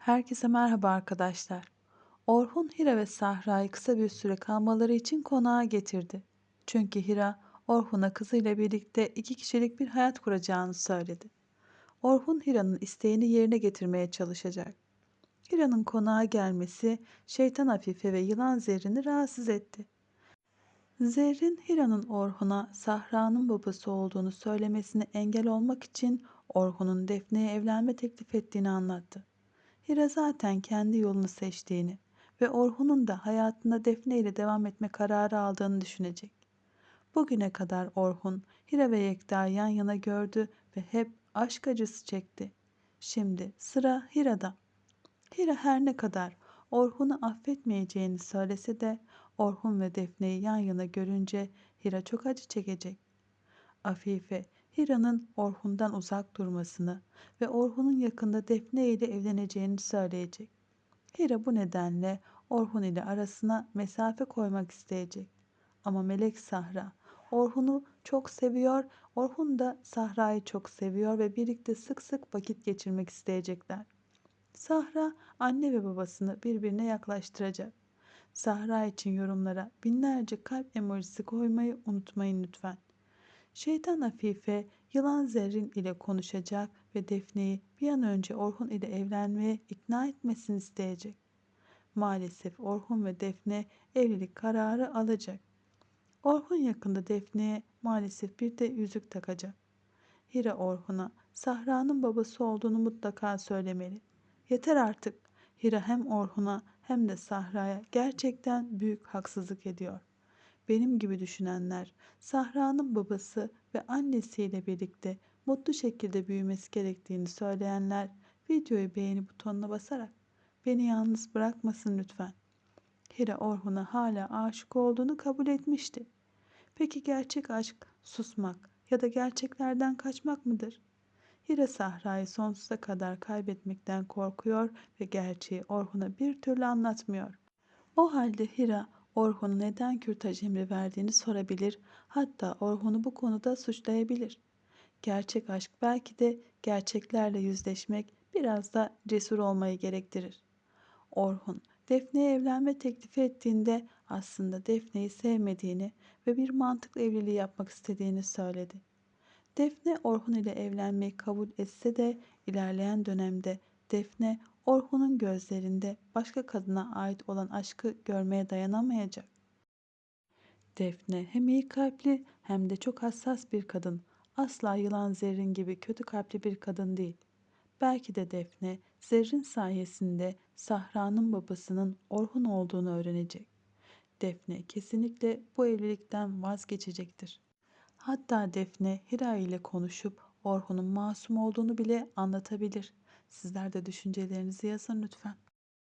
Herkese merhaba arkadaşlar. Orhun, Hira ve Sahra'yı kısa bir süre kalmaları için konağa getirdi. Çünkü Hira, Orhun'a kızıyla birlikte iki kişilik bir hayat kuracağını söyledi. Orhun, Hira'nın isteğini yerine getirmeye çalışacak. Hira'nın konağa gelmesi şeytan Afife ve yılan Zerrin'i rahatsız etti. Zerrin, Hira'nın Orhun'a Sahra'nın babası olduğunu söylemesine engel olmak için Orhun'un Defne'ye evlenme teklif ettiğini anlattı. Hira zaten kendi yolunu seçtiğini ve Orhun'un da hayatında Defne ile devam etme kararı aldığını düşünecek. Bugüne kadar Orhun, Hira ve Yekta'yı yan yana gördü ve hep aşk acısı çekti. Şimdi sıra Hira'da. Hira her ne kadar Orhun'u affetmeyeceğini söylese de Orhun ve Defne'yi yan yana görünce Hira çok acı çekecek. Afife, Hira'nın Orhun'dan uzak durmasını ve Orhun'un yakında Defne ile evleneceğini söyleyecek. Hira bu nedenle Orhun ile arasına mesafe koymak isteyecek. Ama Melek Sahra Orhun'u çok seviyor, Orhun da Sahra'yı çok seviyor ve birlikte sık sık vakit geçirmek isteyecekler. Sahra anne ve babasını birbirine yaklaştıracak. Sahra için yorumlara binlerce kalp emojisi koymayı unutmayın lütfen. Şeytan Afife yılan Zerrin ile konuşacak ve Defne'yi bir an önce Orhun ile evlenmeye ikna etmesini isteyecek. Maalesef Orhun ve Defne evlilik kararı alacak. Orhun yakında Defne'ye maalesef bir de yüzük takacak. Hira Orhun'a Sahra'nın babası olduğunu mutlaka söylemeli. Yeter artık. Hira hem Orhun'a hem de Sahra'ya gerçekten büyük haksızlık ediyor. Benim gibi düşünenler, Sahra'nın babası ve annesiyle birlikte mutlu şekilde büyümesi gerektiğini söyleyenler videoyu beğeni butonuna basarak beni yalnız bırakmasın lütfen. Hira Orhun'a hala aşık olduğunu kabul etmişti. Peki gerçek aşk susmak ya da gerçeklerden kaçmak mıdır? Hira Sahra'yı sonsuza kadar kaybetmekten korkuyor ve gerçeği Orhun'a bir türlü anlatmıyor. O halde Hira Orhun'a neden kürtaj emri verdiğini sorabilir, hatta Orhun'u bu konuda suçlayabilir. Gerçek aşk belki de gerçeklerle yüzleşmek biraz da cesur olmayı gerektirir. Orhun, Defne'ye evlenme teklifi ettiğinde aslında Defne'yi sevmediğini ve bir mantıklı evliliği yapmak istediğini söyledi. Defne Orhun ile evlenmeyi kabul etse de ilerleyen dönemde Defne Orhun'un gözlerinde başka kadına ait olan aşkı görmeye dayanamayacak. Defne hem iyi kalpli hem de çok hassas bir kadın. Asla yılan Zerrin gibi kötü kalpli bir kadın değil. Belki de Defne Zerrin sayesinde Sahra'nın babasının Orhun olduğunu öğrenecek. Defne kesinlikle bu evlilikten vazgeçecektir. Hatta Defne Hira ile konuşup Orhun'un masum olduğunu bile anlatabilir. Sizler de düşüncelerinizi yazın lütfen.